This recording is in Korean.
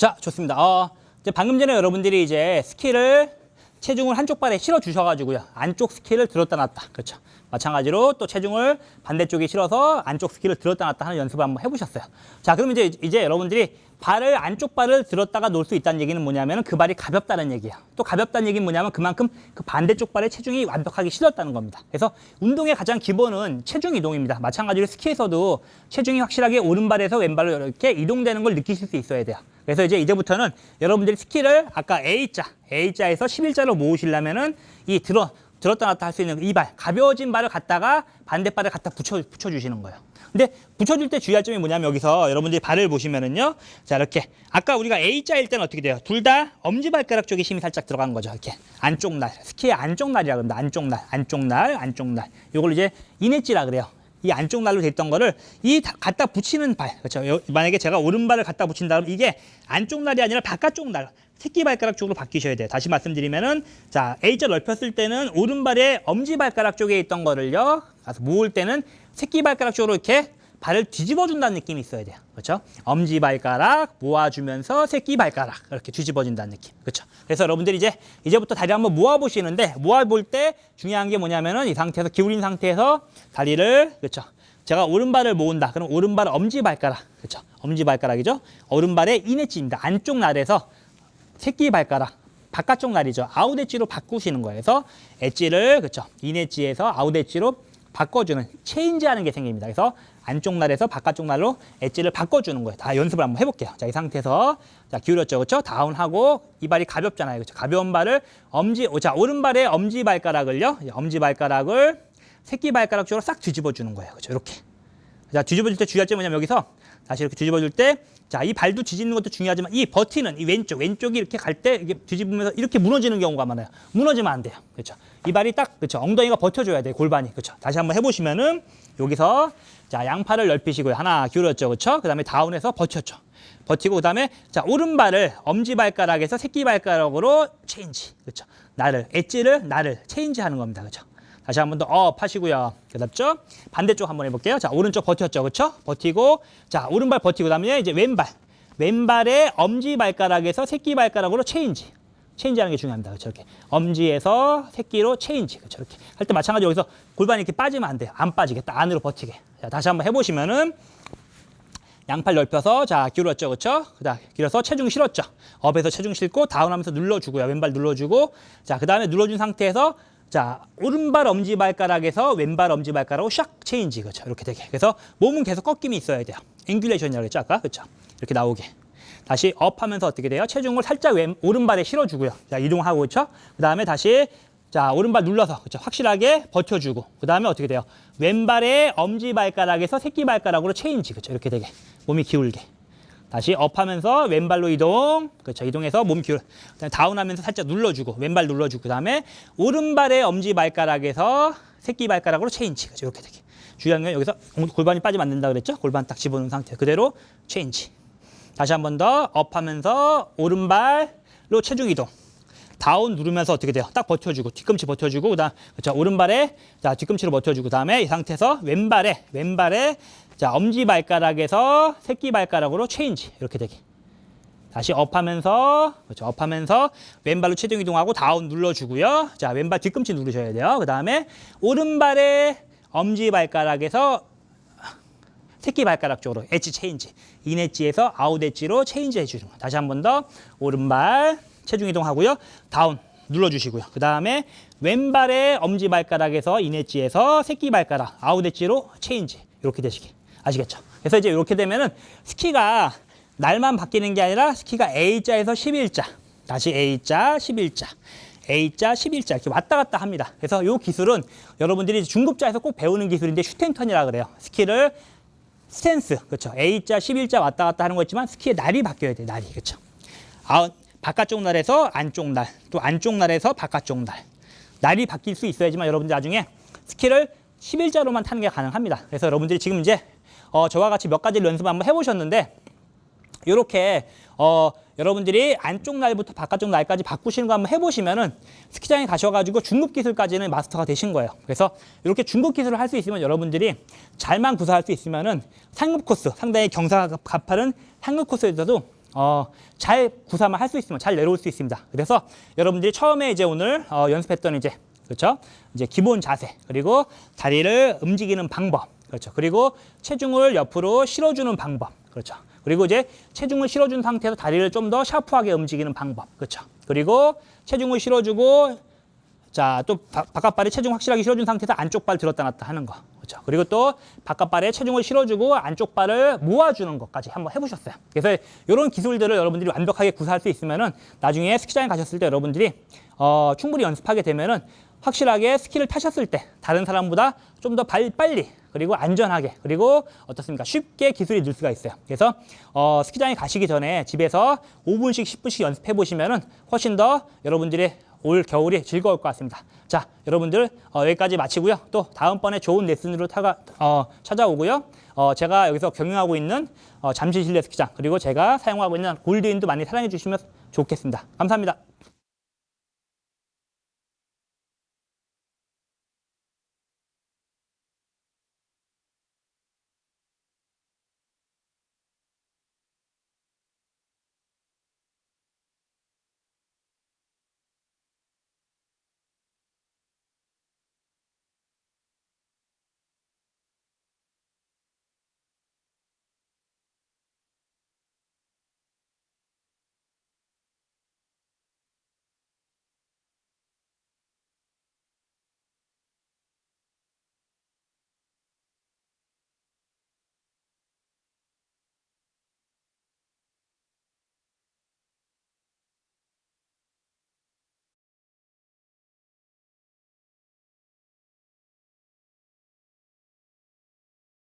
자, 좋습니다. 어, 이제 방금 전에 여러분들이 이제 스키를 체중을 한쪽 발에 실어 주셔가지고요. 안쪽 스키를 들었다 놨다. 그렇죠. 마찬가지로 또 체중을 반대쪽에 실어서 안쪽 스키를 들었다 놨다 하는 연습을 한번 해보셨어요. 자, 그럼 이제, 이제 여러분들이 발을, 안쪽 발을 들었다가 놓을 수 있다는 얘기는 뭐냐면 그 발이 가볍다는 얘기야. 또 가볍다는 얘기는 뭐냐면 그만큼 그 반대쪽 발에 체중이 완벽하게 실렸다는 겁니다. 그래서 운동의 가장 기본은 체중 이동입니다. 마찬가지로 스키에서도 체중이 확실하게 오른발에서 왼발로 이렇게 이동되는 걸 느끼실 수 있어야 돼요. 그래서 이제 이제부터는 여러분들이 스키를 아까 A자, A자에서 11자로 모으시려면은 이 들어 들었다 놨다 할 수 있는 이 발, 가벼워진 발을 갖다가 반대 발을 갖다 붙여 붙여 주시는 거예요. 근데 붙여줄 때 주의할 점이 뭐냐면 여기서 여러분들이 발을 보시면은요. 자, 이렇게 아까 우리가 A자일 때는 어떻게 돼요? 둘 다 엄지발가락 쪽에 힘이 살짝 들어간 거죠. 이렇게 안쪽 날, 스키의 안쪽 날이라 그럽니다. 안쪽 날, 안쪽 날, 안쪽 날. 요걸 이제 이내지라 그래요. 이 안쪽 날로 돼 있던 거를 이 다- 갖다 붙이는 발 그렇죠 요- 만약에 제가 오른발을 갖다 붙인다 그러면 이게 안쪽 날이 아니라 바깥쪽 날 새끼 발가락 쪽으로 바뀌셔야 돼요 다시 말씀드리면은 자 A자 넓혔을 때는 오른발의 엄지 발가락 쪽에 있던 거를요 가서 모을 때는 새끼 발가락 쪽으로 이렇게 발을 뒤집어 준다는 느낌이 있어야 돼요. 그렇죠? 엄지 발가락 모아주면서 새끼 발가락 이렇게 뒤집어 준다는 느낌. 그렇죠? 그래서 여러분들이 이제 이제부터 다리 한번 모아 보시는데 모아 볼 때 중요한 게 뭐냐면은 이 상태에서 기울인 상태에서 다리를 그렇죠? 제가 오른발을 모은다. 그럼 오른발 엄지 발가락. 그렇죠? 엄지 발가락이죠? 오른발의 이내치입니다. 안쪽 날에서 새끼 발가락 바깥쪽 날이죠. 아웃 엣지로 바꾸시는 거예요. 그래서 엣지를 그렇죠. 인 엣지에서 아웃 엣지로 바꿔주는 체인지하는 게 생깁니다. 그래서 안쪽 날에서 바깥쪽 날로 엣지를 바꿔주는 거예요. 다 연습을 한번 해볼게요. 자, 이 상태에서 자 기울였죠, 그렇죠? 다운하고 이 발이 가볍잖아요, 그렇죠? 가벼운 발을 엄지, 자 오른발의 엄지 발가락을요, 엄지 발가락을 새끼 발가락 쪽으로 싹 뒤집어 주는 거예요, 그렇죠? 이렇게. 자, 뒤집어줄 때 주의할 점이 뭐냐면 여기서 다시 이렇게 뒤집어 줄 때, 자, 이 발도 뒤집는 것도 중요하지만 이 버티는 이 왼쪽, 왼쪽이 이렇게 갈 때 이게 뒤집으면서 이렇게 무너지는 경우가 많아요. 무너지면 안 돼요. 그렇죠? 이 발이 딱, 그렇죠? 엉덩이가 버텨 줘야 돼요. 골반이. 그렇죠? 다시 한번 해 보시면은 여기서 자, 양팔을 넓히시고요. 하나 기울였죠. 그렇죠? 그 다음에 다운해서 버텼죠. 버티고 그 다음에 자, 오른발을 엄지발가락에서 새끼발가락으로 체인지. 그렇죠? 나를, 엣지를, 나를 체인지 하는 겁니다. 그렇죠? 다시 한 번 더 업 하시고요. 그다음죠 반대쪽 한번 해볼게요. 자 오른쪽 버텼죠, 그렇죠? 버티고 자 오른발 버티고 그다음에 이제 왼발 왼발의 엄지 발가락에서 새끼 발가락으로 체인지. 체인지하는 게 중요합니다. 그렇죠? 이렇게 엄지에서 새끼로 체인지. 그렇죠? 이렇게 할 때 마찬가지 여기서 골반이 이렇게 빠지면 안 돼요. 안 빠지게 딱 안으로 버티게. 자 다시 한번 해보시면은 양팔 넓혀서 자 기울었죠 그렇죠 그다음 길어서 체중 실었죠 업에서 체중 실고 다운하면서 눌러주고요 왼발 눌러주고 자 그 다음에 눌러준 상태에서 자 오른발 엄지 발가락에서 왼발 엄지 발가락으로 샥 체인지 그렇죠. 이렇게 되게. 그래서 몸은 계속 꺾임이 있어야 돼요. 앵귤레이션이라고 했죠 아까? 그렇죠. 이렇게 나오게. 다시 업 하면서 어떻게 돼요? 체중을 살짝 왼 오른발에 실어주고요. 자 이동하고 그렇죠? 그 다음에 다시 자 오른발 눌러서 그렇죠? 확실하게 버텨주고 그 다음에 어떻게 돼요? 왼발의 엄지 발가락에서 새끼 발가락으로 체인지 그렇죠? 이렇게 되게 몸이 기울게 다시 업하면서 왼발로 이동. 그렇죠. 이동해서 몸 기울 다운하면서 살짝 눌러주고 왼발 눌러주고 그다음에 오른발의 엄지 발가락에서 새끼 발가락으로 체인지. 그렇죠. 이렇게 되게 중요한 건 여기서 골반이 빠지면 안 된다 그랬죠? 골반 딱 집어넣은 상태. 그대로 체인지. 다시 한 번 더 업하면서 오른발로 체중 이동 다운 누르면서 어떻게 돼요? 딱 버텨주고 뒤꿈치 버텨주고 그다음 그렇죠. 오른발에 자 뒤꿈치로 버텨주고 그다음에 이 상태에서 왼발에 왼발에 자 엄지 발가락에서 새끼 발가락으로 체인지 이렇게 되게. 다시 업하면서 그렇죠. 업하면서 왼발로 체중 이동하고 다운 눌러주고요. 자 왼발 뒤꿈치 누르셔야 돼요. 그다음에 오른발에 엄지 발가락에서 새끼 발가락 쪽으로 엣지 체인지 인 엣지에서 아웃 엣지로 체인지 해주는 거. 다시 한 번 더. 오른발 체중 이동하고요 다운 눌러주시고요 그 다음에 왼발의 엄지 발가락에서 인 엣지에서 새끼 발가락 아웃 엣지로 체인지 이렇게 되시게 아시겠죠 그래서 이제 이렇게 되면은 스키가 날만 바뀌는 게 아니라 스키가 A자에서 11자 다시 A자 11자 A자, 11자 이렇게 왔다 갔다 합니다. 그래서 이 기술은 여러분들이 중급자에서 꼭 배우는 기술인데 슈텐턴이라 그래요. 스키를 스탠스, 그렇죠. A자, 11자 왔다 갔다 하는 거 있지만 스키의 날이 바뀌어야 돼, 날이. 그렇죠. 아, 바깥쪽 날에서 안쪽 날, 또 안쪽 날에서 바깥쪽 날. 날이 바뀔 수 있어야지만 여러분들 나중에 스키를 11자로만 타는 게 가능합니다. 그래서 여러분들이 지금 이제 어, 저와 같이 몇 가지 연습 한번 해보셨는데 이렇게 어, 여러분들이 안쪽 날부터 바깥쪽 날까지 바꾸시는 거 한번 해보시면은 스키장에 가셔가지고 중급 기술까지는 마스터가 되신 거예요. 그래서 이렇게 중급 기술을 할 수 있으면 여러분들이 잘만 구사할 수 있으면은 상급 코스, 상당히 경사가 가파른 상급 코스에서도 어, 잘 구사만 할 수 있으면 잘 내려올 수 있습니다. 그래서 여러분들이 처음에 이제 오늘 어, 연습했던 이제 그렇죠? 이제 기본 자세 그리고 다리를 움직이는 방법 그렇죠. 그리고 체중을 옆으로 실어주는 방법 그렇죠. 그리고 이제 체중을 실어준 상태에서 다리를 좀 더 샤프하게 움직이는 방법 그렇죠. 그리고 체중을 실어주고 자, 또 바, 바깥발에 체중 확실하게 실어준 상태에서 안쪽 발 들었다 놨다 하는 거. 그렇죠. 그리고 또 바깥발에 체중을 실어주고 안쪽 발을 모아주는 것까지 한번 해보셨어요. 그래서 이런 기술들을 여러분들이 완벽하게 구사할 수 있으면은 나중에 스키장에 가셨을 때 여러분들이 어, 충분히 연습하게 되면은 확실하게 스키를 타셨을 때 다른 사람보다 좀 더 빨리 그리고 안전하게 그리고 어떻습니까 쉽게 기술이 늘 수가 있어요. 그래서 어, 스키장에 가시기 전에 집에서 5분씩 10분씩 연습해 보시면은 훨씬 더 여러분들의 올 겨울이 즐거울 것 같습니다. 자, 여러분들 어, 여기까지 마치고요. 또 다음번에 좋은 레슨으로 타가, 어, 찾아오고요. 어, 제가 여기서 경영하고 있는 어, 잠실 실내 스키장 그리고 제가 사용하고 있는 골드인도 많이 사랑해 주시면 좋겠습니다. 감사합니다.